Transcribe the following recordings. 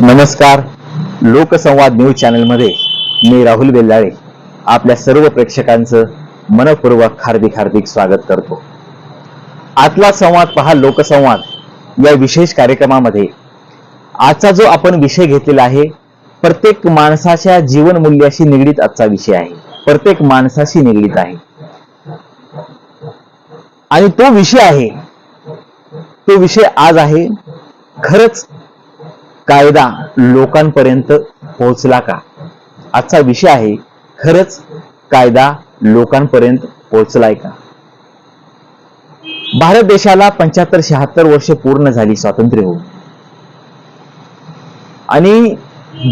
नमस्कार. लोकसंवाद न्यूज चॅनलमध्ये मी राहुल बेल्लाळे. आपल्या सर्व प्रेक्षकांचं मनपूर्वक हार्दिक हार्दिक स्वागत करतो. आतला संवाद पहा लोकसंवाद. या विशेष कार्यक्रमामध्ये आजचा जो आपण विषय घेतलेला आहे प्रत्येक माणसाच्या जीवन मूल्याशी निगडीत आजचा विषय आहे. प्रत्येक माणसाशी निगडीत आहे. आणि तो विषय आहे तो विषय आज आहे खरंच कायदा लोकांपर्यंत पोहोचला का? आजचा विषय आहे खरंच कायदा लोकांपर्यंत पोहोचलाय का? भारत देशाला पंच्याहत्तर शहात्तर वर्ष पूर्ण झाली स्वातंत्र्य होऊन. आणि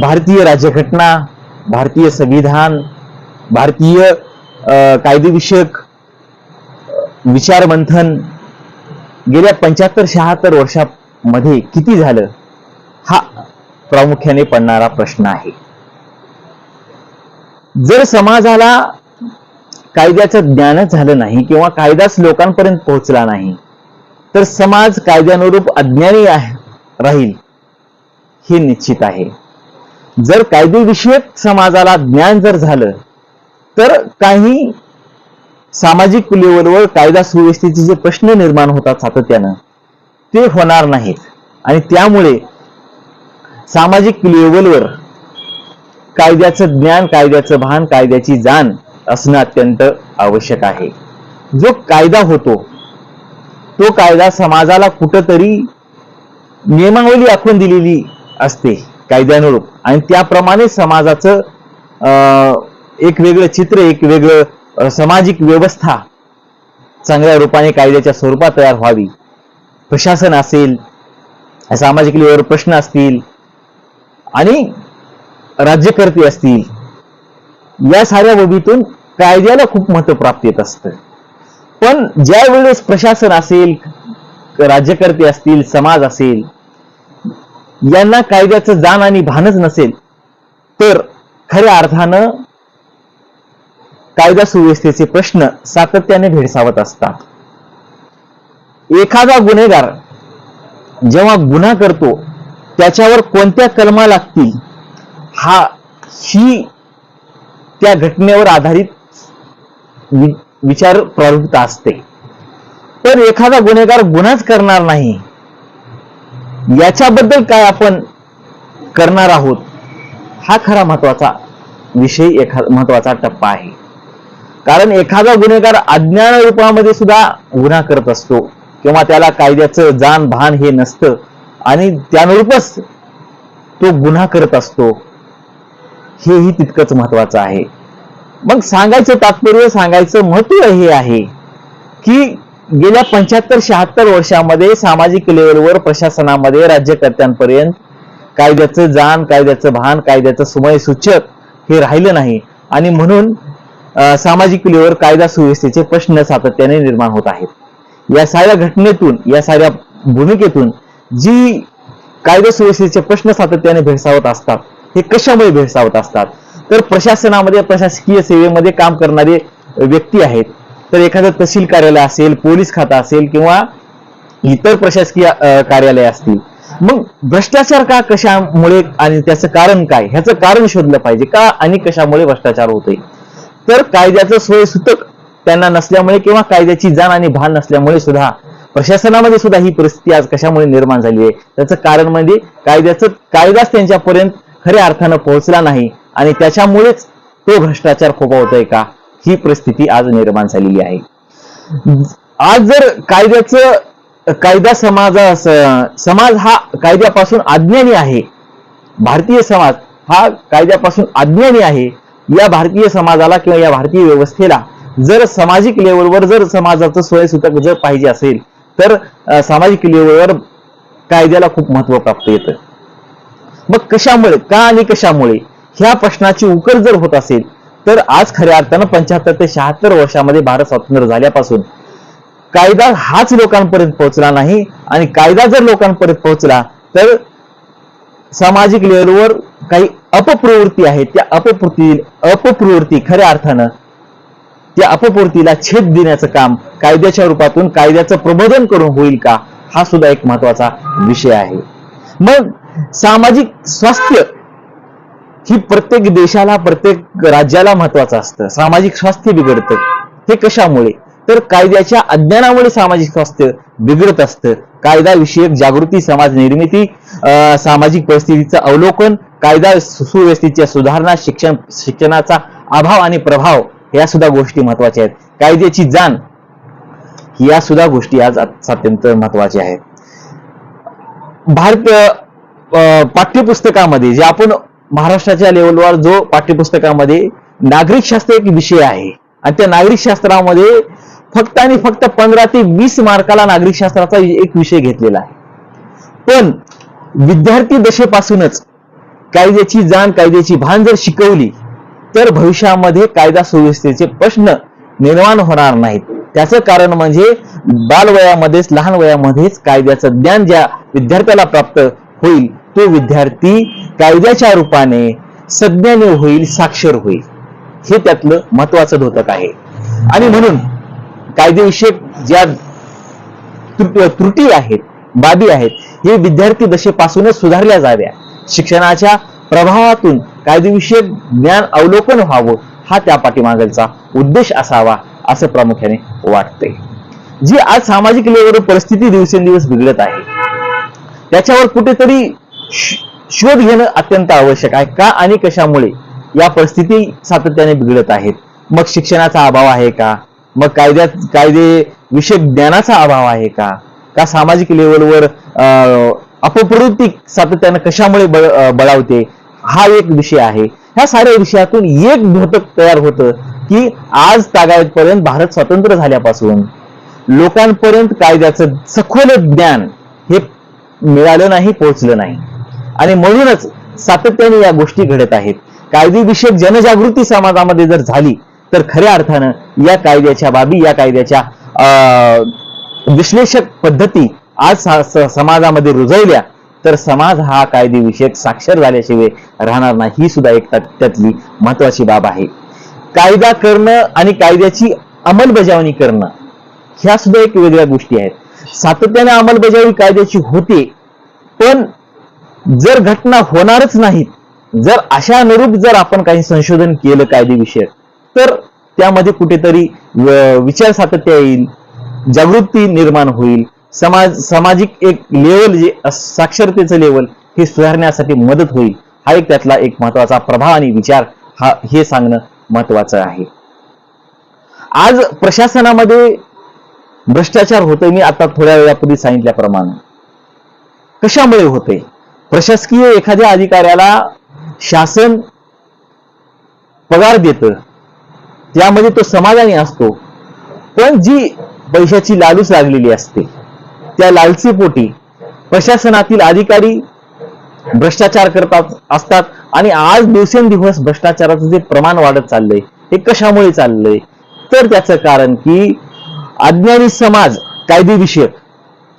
भारतीय राज्यघटना भारतीय संविधान भारतीय अं, कायदेविषयक विचारमंथन गेल्या पंच्याहत्तर शहात्तर वर्षामध्ये किती झालं? हा प्रामुख्याने पडणारा प्रश्न आहे. जर समाजाला कायद्याचं ज्ञानच झालं नाही किंवा कायदाच लोकांपर्यंत पोहोचला नाही तर समाज कायद्यानुरूप अज्ञानी राहील हे निश्चित आहे. जर कायदेविषयक समाजाला ज्ञान जर झालं तर काही सामाजिक लेवलवर कायदा सुव्यवस्थेचे जे प्रश्न निर्माण होतात सातत्यानं ते होणार नाहीत. आणि त्यामुळे सामाजिक लेवलवर कायद्याचं ज्ञान कायद्याचं भान कायद्याची जाण असणं अत्यंत आवश्यक आहे. जो कायदा होतो तो कायदा समाजाला कुठंतरी नियमावली आखून दिलेली असते कायद्यानुरूप. आणि त्याप्रमाणे समाजाचं एक वेगळं चित्र एक वेगळं सामाजिक व्यवस्था चांगल्या रूपाने कायद्याच्या स्वरूपात तयार व्हावी. प्रशासन असेल सामाजिक लेवलवर प्रश्न असतील आणि राज्यकर्ते असतील या साऱ्या बाबीतून कायद्याला खूप महत्त्व प्राप्त येत असतं. पण ज्या वेळेस प्रशासन असेल राज्यकर्ते असतील समाज असेल यांना कायद्याचं जाण आणि भानच नसेल तर खऱ्या अर्थानं कायदा सुव्यवस्थेचे प्रश्न सातत्याने भेडसावत असतात. एखादा गुन्हेगार जेव्हा गुन्हा करतो त्याच्यावर कोणत्या कलमा लागतील? हा ही त्या घटनेवर आधारित वि- विचार प्रवृत्त असते. तर एखादा गुन्हेगार गुन्हाच करणार नाही. याच्याबद्दल काय आपण करणार आहोत? हा खरा महत्त्वाचा विषय एखादा महत्त्वाचा टप्पा आहे. कारण एखादा गुन्हेगार अज्ञान रूपामध्ये सुद्धा गुन्हा करत असतो किंवा त्याला कायद्याचं जाण भान हे नसतं. आणि त्यानुरूपच तो गुन्हा करत असतो. हेही तितकंच महत्वाचं आहे. मग सांगायचं तात्पर्य सांगायचं महत्त्व हे आहे की गेल्या पंच्याहत्तर शहात्तर वर्षामध्ये सामाजिक लेवलवर प्रशासनामध्ये राज्यकर्त्यांपर्यंत कायद्याचं जाण कायद्याचं भान कायद्याचं सुमय सूचक हे राहिलं नाही. आणि म्हणून सामाजिक लेवल कायदा सुव्यवस्थेचे प्रश्न सातत्याने निर्माण होत आहेत. या साऱ्या घटनेतून या साऱ्या भूमिकेतून जी कायदा सुव्यवस्थेचे प्रश्न सातत्याने भेडसावत असतात हे कशामुळे भेडसावत असतात? तर प्रशासनामध्ये प्रशासकीय सेवेमध्ये काम करणारे व्यक्ती आहेत. तर एखादं तहसील कार्यालय असेल पोलीस खाता असेल किंवा इतर प्रशासकीय कार्यालय असतील मग भ्रष्टाचार का कशामुळे आणि त्याचं कारण काय? ह्याचं कारण शोधलं पाहिजे का आणि कशामुळे भ्रष्टाचार होतोय? तर कायद्याचं सोयसूतक त्यांना नसल्यामुळे किंवा कायद्याची जाण आणि भान नसल्यामुळे सुद्धा प्रशासनामध्ये सुद्धा ही परिस्थिती आज कशामुळे निर्माण झाली आहे? त्याचं कारण म्हणजे कायद्याचं कायदाच त्यांच्यापर्यंत खऱ्या अर्थानं पोहोचला नाही आणि त्याच्यामुळेच तो भ्रष्टाचार फोफावतोय का? ही परिस्थिती आज निर्माण झालेली आहे. आज जर कायद्याचं कायदा समाजा समाज हा कायद्यापासून अज्ञानी आहे भारतीय समाज हा कायद्यापासून अज्ञानी आहे या भारतीय समाजाला किंवा या भारतीय व्यवस्थेला जर सामाजिक लेवलवर जर समाजाचं सोयीसुतक जर पाहिजे असेल तर सामाजिक लेवलवर कायद्याला खूप महत्त्व प्राप्त येतं. मग कशामुळे का आणि कशामुळे? ह्या प्रश्नाची उकल जर होत असेल तर आज खऱ्या अर्थानं पंच्याहत्तर ते शहात्तर वर्षामध्ये भारत स्वातंत्र्य झाल्यापासून कायदा हाच लोकांपर्यंत पोहोचला नाही आणि कायदा जर लोकांपर्यंत पोहोचला तर सामाजिक लेवलवर काही अपप्रवृत्ती आहेत. त्या अपप्रवृत्ती अपप्रवृत्ती खऱ्या अर्थानं त्या अपपूर्तीला छेद देण्याचं काम कायद्याच्या रूपातून कायद्याचं प्रबोधन करून होईल का हा सुद्धा एक महत्त्वाचा विषय आहे. मग सामाजिक स्वास्थ्य ही प्रत्येक देशाला प्रत्येक राज्याला महत्वाचं असतं. सामाजिक स्वास्थ्य बिघडतं. हे कशामुळे? तर कायद्याच्या अज्ञानामुळे सामाजिक स्वास्थ्य बिघडत असतं. कायदाविषयक जागृती समाज निर्मिती अं, सामाजिक परिस्थितीचं अवलोकन कायदा सुव्यवस्थेच्या सुधारणा शिक्षण शिक्षणाचा अभाव आणि प्रभाव या सुद्धा गोष्टी महत्त्वाच्या आहेत. कायद्याची जाण या सुद्धा गोष्टी आज अत्यंत महत्त्वाच्या आहेत. भारत पाठ्यपुस्तकामध्ये जे आपण महाराष्ट्राच्या लेवलवर जो पाठ्यपुस्तकामध्ये नागरिक शास्त्र एक विषय आहे आणि त्या नागरिक शास्त्रामध्ये फक्त आणि फक्त पंधरा ते वीस मार्काला नागरिक शास्त्राचा एक विषय घेतलेला आहे. पण विद्यार्थी दशेपासूनच कायद्याची जाण कायद्याची भान जर शिकवली तर भविष्यामध्ये कायदा सुव्यवस्थेचे प्रश्न निर्माण होणार नाहीत. त्याचं कारण म्हणजे बालवयामध्येच लहान वयामध्येच कायद्याचं ज्ञान ज्या विद्यार्थ्याला प्राप्त होईल तो विद्यार्थी कायद्याच्या रूपाने सज्ञानी होईल साक्षर होईल. हे त्यातलं महत्वाचं धोतक आहे. आणि म्हणून कायदेविषयक ज्या त्रुट- त्रुटी आहेत बाबी आहेत हे विद्यार्थी दशेपासूनच सुधारल्या जाव्या शिक्षणाच्या प्रभावातून कायदेविषयक ज्ञान अवलोकन व्हावं हा त्या पाठीमागचा उद्देश असावा असं प्रामुख्याने वाटतंय जी आज सामाजिक लेवलवर परिस्थिती दिवसेंदिवस बिघडत आहे. त्याच्यावर कुठेतरी शोध घेणं अत्यंत आवश्यक आहे. का आणि कशामुळे या परिस्थिती सातत्याने बिघडत आहेत? मग शिक्षणाचा अभाव आहे का? मग कायद्यात कायदे विषयक ज्ञानाचा अभाव आहे का? का सामाजिक लेवलवर अं, अपप्रवृत्ती सातत्यानं कशामुळे बळ- बळावते? हा एक विषय आहे. ह्या साऱ्या विषयातून एक घटक तयार होतं की आज तागायतपर्यंत भारत स्वतंत्र झाल्यापासून लोकांपर्यंत कायद्याचं सखोल ज्ञान हे मिळालं नाही पोहोचलं नाही. आणि म्हणूनच सातत्याने या गोष्टी घडत आहेत. कायदेविषयक जनजागृती समाजामध्ये जर झाली तर खऱ्या अर्थानं या कायद्याच्या बाबी या कायद्याच्या अं, विश्लेषक पद्धती आज समाजामध्ये रुजवल्या तर समाज हा कायदेविषयक साक्षर झाल्याशिवाय राहणार नाही. ही सुद्धा एक त्यातली महत्वाची बाब आहे. कायदा करणं आणि कायद्याची अंमलबजावणी करणं ह्या सुद्धा एक वेगळ्या गोष्टी आहेत. सातत्याने अंमलबजावणी कायद्याची होते पण जर घटना होणारच नाहीत जर अशा अनुरूप जर आपण काही संशोधन केलं कायदेविषयक तर त्यामध्ये कुठेतरी विचार सातत्य येईल जागृती निर्माण होईल समाज सामाजिक एक लेवल जे साक्षरतेचं लेवल हे सुधारण्यासाठी मदत होईल. हा एक त्यातला एक महत्त्वाचा प्रभाव आणि विचार हा हे सांगणं महत्वाचं आहे. आज प्रशासनामध्ये भ्रष्टाचार होतोय मी आता थोड्या वेळापूर्वी सांगितल्याप्रमाणे. कशामुळे होते प्रशासकीय एखाद्या अधिकाऱ्याला शासन पगार देत त्यामध्ये तो समाधानी असतो. पण जी पैशाची लालूच लागलेली असते त्या लालचीपोटी प्रशासनातील अधिकारी भ्रष्टाचार करतात असतात. आणि आज दिवसेंदिवस भ्रष्टाचाराचं जे प्रमाण वाढत चाललंय हे कशामुळे चाललंय? तर त्याचं कारण की अज्ञानी समाज कायदेविषयक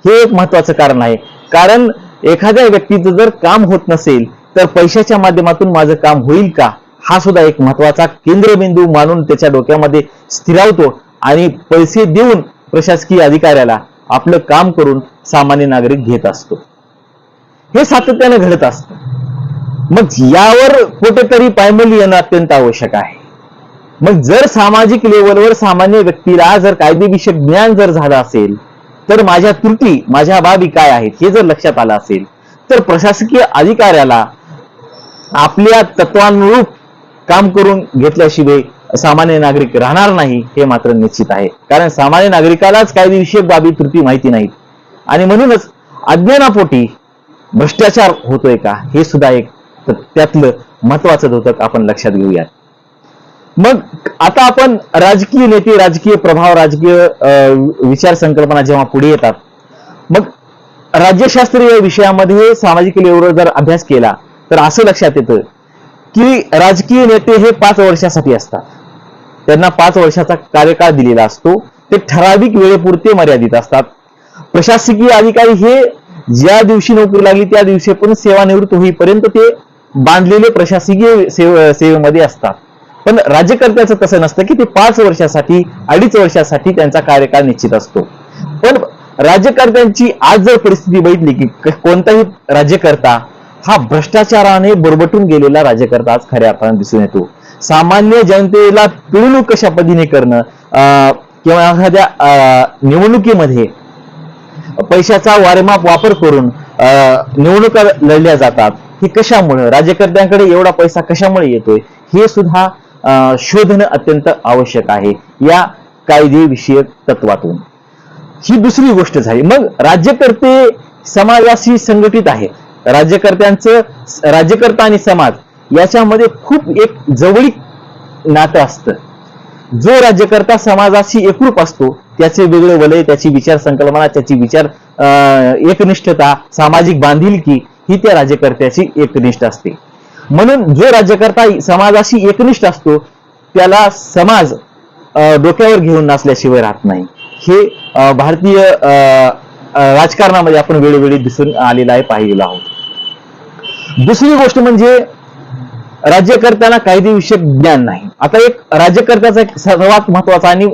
हे एक महत्वाचं कारण आहे. कारण एखाद्या व्यक्तीचं जर काम होत नसेल तर पैशाच्या माध्यमातून माझं काम होईल का? हा सुद्धा एक महत्त्वाचा केंद्रबिंदू मानून त्याच्या डोक्यामध्ये स्थिरावतो आणि पैसे देऊन प्रशासकीय अधिकाऱ्याला आपलं काम करून सामान्य नागरिक घेत असतो. हे सातत्याने घडत असतं. मग यावर कुठेतरी पायमल्ली येणं अत्यंत आवश्यक आहे. मग जर सामाजिक लेवलवर सामान्य व्यक्तीला जर कायदेविषयक ज्ञान जर झालं असेल तर माझ्या त्रुटी माझ्या बाबी काय आहेत हे जर लक्षात आलं असेल तर प्रशासकीय अधिकाऱ्याला आपल्या तत्वानुरूप काम करून घेतल्याशिवाय सामान्य नागरिक राहणार नाही हे मात्र निश्चित आहे. कारण सामान्य नागरिकालाच कायदेविषयक बाबी त्रुटी माहिती नाहीत. आणि म्हणूनच अज्ञानापोटी भ्रष्टाचार होतोय का हे सुद्धा एक त्यातलं महत्वाचं धोतक आपण लक्षात घेऊयात. मग आता आपण राजकीय नेते राजकीय प्रभाव राजकीय अं, विचार संकल्पना जेव्हा पुढे येतात मग राज्यशास्त्रीय विषयामध्ये सामाजिक लेवलवर जर अभ्यास केला तर असं लक्षात येतं की राजकीय नेते हे पाच वर्षासाठी असतात. त्यांना पाच वर्षाचा कार्यकाळ दिलेला असतो. ते ठराविक वेळेपुरते मर्यादित असतात. प्रशासकीय अधिकारी हे ज्या दिवशी नोकरी लागली त्या दिवशी पण सेवानिवृत्त होईपर्यंत ते बांधलेले प्रशासकीय सेव- सेवेमध्ये असतात. पण राज्यकर्त्याचं तसं नसतं की ते पाच वर्षासाठी अडीच वर्षासाठी त्यांचा कार्यकाळ निश्चित असतो. पण राज्यकर्त्यांची आज जर परिस्थिती बघितली की कोणताही राज्यकर्ता हा भ्रष्टाचाराने बरबटून गेलेला राज्यकर्ता आज खऱ्या अर्थाने दिसून येतो. सामान्य जनतेला पिळवणूक कशा पद्धतीने करणं अं, किंवा एखाद्या अं, निवडणुकीमध्ये पैशाचा वारेमाप वापर करून अं, निवडणुका लढल्या जातात हे कशामुळे राज्यकर्त्यांकडे एवढा पैसा कशामुळे येतोय हे सुद्धा अं, शोधणं अत्यंत आवश्यक आहे या कायदेविषयक तत्वातून. ही दुसरी गोष्ट झाली. मग राज्यकर्ते समाजाशी संघटित आहेत राज्यकर्त्यांचं राज्यकर्ता आणि समाज याच्यामध्ये खूप एक जवळीक नातं असतं. जो राज्यकर्ता समाजाशी एकरूप असतो त्याचे वेगळे वलय त्याची विचार संकल्पना त्याची विचार अं, एकनिष्ठता सामाजिक बांधिलकी ही त्या राज्यकर्त्याची एकनिष्ठ असते. म्हणून जो राज्यकर्ता समाजाशी एकनिष्ठ असतो त्याला समाज अं, डोक्यावर घेऊन नसल्याशिवाय राहत नाही. हे भारतीय अं, राजकारणामध्ये आपण वेळोवेळी दिसून आलेलं आहे पाहिलेलं आहोत. दुसरी गोष्ट म्हणजे राज्यकर्त्यांना कायदेविषयक ज्ञान नाही. आता एक राज्यकर्त्याचा एक सर्वात महत्त्वाचा आणि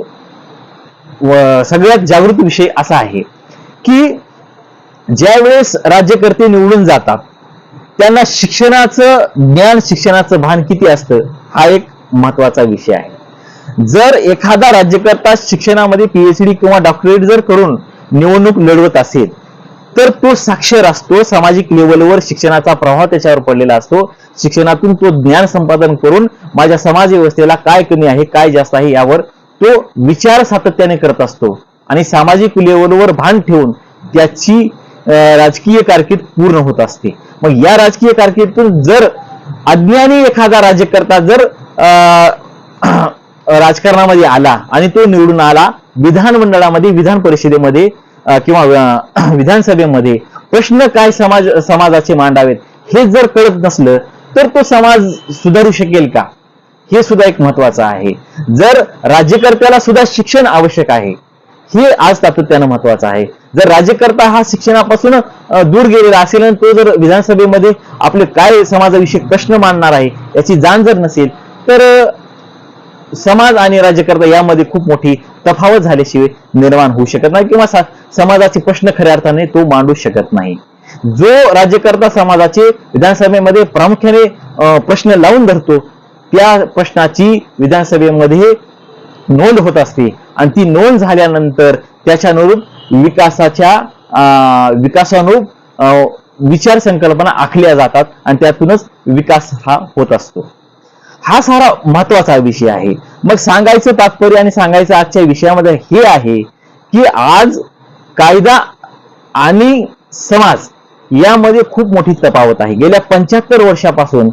सगळ्यात जागृत विषय असा आहे की ज्यावेळेस राज्यकर्ते निवडून जातात त्यांना शिक्षणाचं ज्ञान शिक्षणाचं भान किती असतं हा एक महत्त्वाचा विषय आहे. जर एखादा राज्यकर्ता शिक्षणामध्ये पीएचडी किंवा डॉक्टरेट जर करून निवडणूक लढवत असेल तर तो साक्षर असतो सामाजिक लेवलवर शिक्षणाचा प्रभाव त्याच्यावर पडलेला असतो. शिक्षणातून तो ज्ञान संपादन करून माझ्या समाज व्यवस्थेला काय कमी आहे काय जास्त आहे यावर तो विचार सातत्याने करत असतो. आणि सामाजिक लेवलवर भान ठेवून त्याची राजकीय कारकीर्द पूर्ण होत असते. मग या राजकीय कारकिर्दीतून जर अज्ञानी एखादा राज्यकर्ता जर अं, राजकारणामध्ये आला आणि तो निवडून आला विधानमंडळामध्ये विधान परिषदेमध्ये किंवा विधानसभेमध्ये प्रश्न काय समाज समाजाचे मांडावेत हे जर कळत नसलं तर तो समाज सुधारू शकेल का? हे सुद्धा एक महत्वाचं आहे. जर राज्यकर्त्याला सुद्धा शिक्षण आवश्यक आहे हे आज तातुत्यानं महत्वाचं आहे. जर राज्यकर्ता हा शिक्षणापासून दूर गेलेला असेल आणि तो जर विधानसभेमध्ये आपले काय समाजाविषयी प्रश्न मांडणार आहे याची जाण जर नसेल तर समाज आणि राज्यकर्ता यामध्ये खूप मोठी तफावत झाल्याशिवाय निर्माण होऊ शकत नाही किंवा समाजाचे प्रश्न खऱ्या अर्थाने तो मांडू शकत नाही. जो राज्यकर्ता समाजाचे विधानसभेमध्ये प्रामुख्याने प्रश्न लावून धरतो त्या प्रश्नाची विधानसभेमध्ये नोंद होत असते. आणि ती नोंद झाल्यानंतर त्याच्यानुरूप विकासाच्या अं, विकासानुरूप अं, विचार संकल्पना आखल्या जातात आणि त्यातूनच विकास हा होत असतो. हा सारा महत्त्वाचा विषय आहे. मग सांगायचं तात्पर्य आणि सांगायचं आजच्या विषयामध्ये हे आहे की आज कायदा आणि समाज यामध्ये खूप मोठी तफावत आहे. गेल्या पंच्याहत्तर वर्षापासून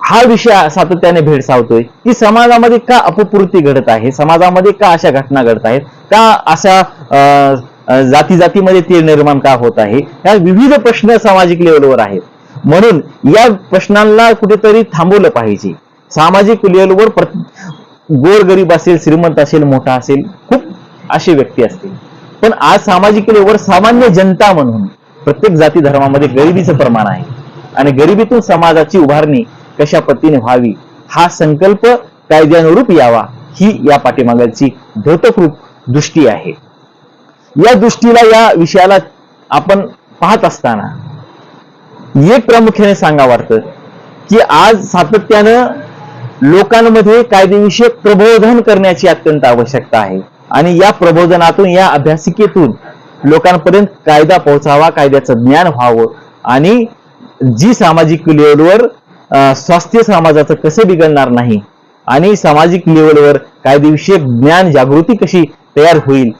हा विषय सातत्याने भेडसावतोय की समाजामध्ये का अपपूर्ती घडत आहे? समाजामध्ये का अशा घटना घडत आहेत? का अशा अं, जाती जातीमध्ये ते निर्माण का होत आहे? या विविध प्रश्न सामाजिक लेवलवर आहेत. म्हणून या प्रश्नांना कुठेतरी थांबवलं पाहिजे. सामाजिक लेवलवर गोर गरीब असेल श्रीमंत असेल मोठा असेल खूप असे व्यक्ती असतील. पण आज सामाजिक लेवलवर सामान्य जनता म्हणून प्रत्येक जाती धर्मामध्ये गरिबीचं प्रमाण आहे. आणि गरिबीतून समाजाची उभारणी कशा पद्धतीने व्हावी हा संकल्प कायद्यानुरूप यावा ही या पाठीमागाची धोतकरूप दृष्टी आहे. या दृष्टीला या विषयाला आपण पाहत असताना एक प्रामुख्याने सांगा वाटतं की आज सातत्यानं लोकांमध्ये कायदेविषयक प्रबोधन करण्याची अत्यंत आवश्यकता आहे. आणि या प्रबोधनातून या अभ्यासिकेतून लोकांपर्यंत कायदा पोहोचावा कायद्याचं ज्ञान व्हावं आणि जी सामाजिक लेवलवर अं, स्वास्थ्य समाजाचं कसं बिघडणार नाही आणि सामाजिक लेवलवर कायदेविषयक ज्ञान जागृती कशी तयार होईल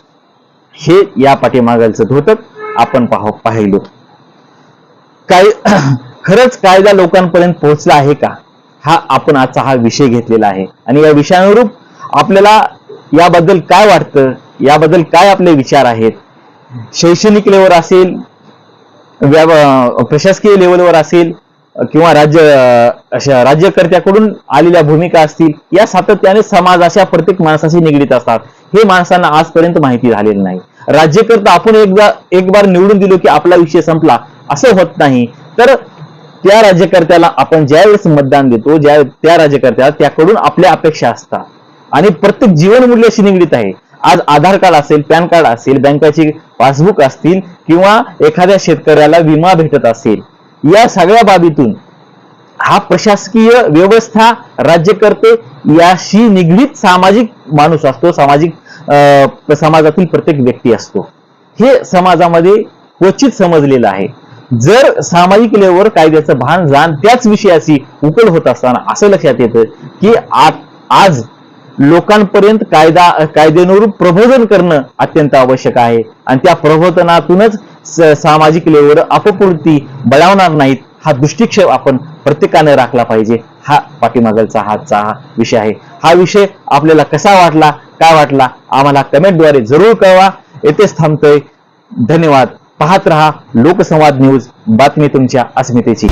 हे या पाठीमागालचं धोतक आपण पाह पाहिलो. काय खरंच कायदा लोकांपर्यंत पोहोचला आहे का? हा आपण आजचा हा विषय घेतलेला आहे. आणि या विषयानुरूप आपल्याला याबद्दल काय वाटतं? याबद्दल काय आपले विचार आहेत? शैक्षणिक लेवल असेल प्रशासकीय लेवलवर असेल किंवा राज्य अशा राज्यकर्त्याकडून आलेल्या भूमिका असतील या सातत्याने समाजाच्या प्रत्येक माणसाशी निगडीत असतात. हे माणसांना आजपर्यंत माहिती झालेली नाही. राज्यकर्ता आपण एकदा एक बार निवडून दिलो की आपला विषय संपला असं होत नाही. तर त्या राज्यकर्त्याला आपण ज्या वेळेस मतदान देतो ज्या त्या राज्यकर्त्याला त्याकडून आपल्या अपेक्षा असतात. आणि प्रत्येक जीवन मूल्याशी निगडीत आहे. आज आधार कार्ड असेल पॅन कार्ड असेल बँकाची पासबुक असतील किंवा एखाद्या शेतकऱ्याला विमा भेटत असेल या सगळ्या बाबीतून हा प्रशासकीय व्यवस्था राज्यकर्ते याशी निगडीत सामाजिक माणूस असतो सामाजिक अं, समाजातील प्रत्येक व्यक्ती असतो. हे समाजामध्ये क्वचित समजलेलं आहे. जर सामाजिक लेवलवर कायद्याचं भान जाण त्याच विषयाची उकल होत असताना असं लक्षात येतं की आज लोकांपर्यंत कायदा कायद्यानुरूप प्रबोधन करणं अत्यंत आवश्यक आहे. आणि त्या प्रबोधनातूनच सामाजिक लेवलवर अपपूर्ती बळावणार नाहीत हा दृष्टिक्षेप आपण प्रत्येकाने राखला पाहिजे. हा पाठीमागलचा हाचा हा विषय आहे. हा विषय आपल्याला कसा वाटला काय वाटला आम्हाला कमेंटद्वारे जरूर कळवा. येथेच थांबतोय. धन्यवाद. पाहत रहा लोकसंवाद न्यूज बातमी तुमच्या अस्मितेची.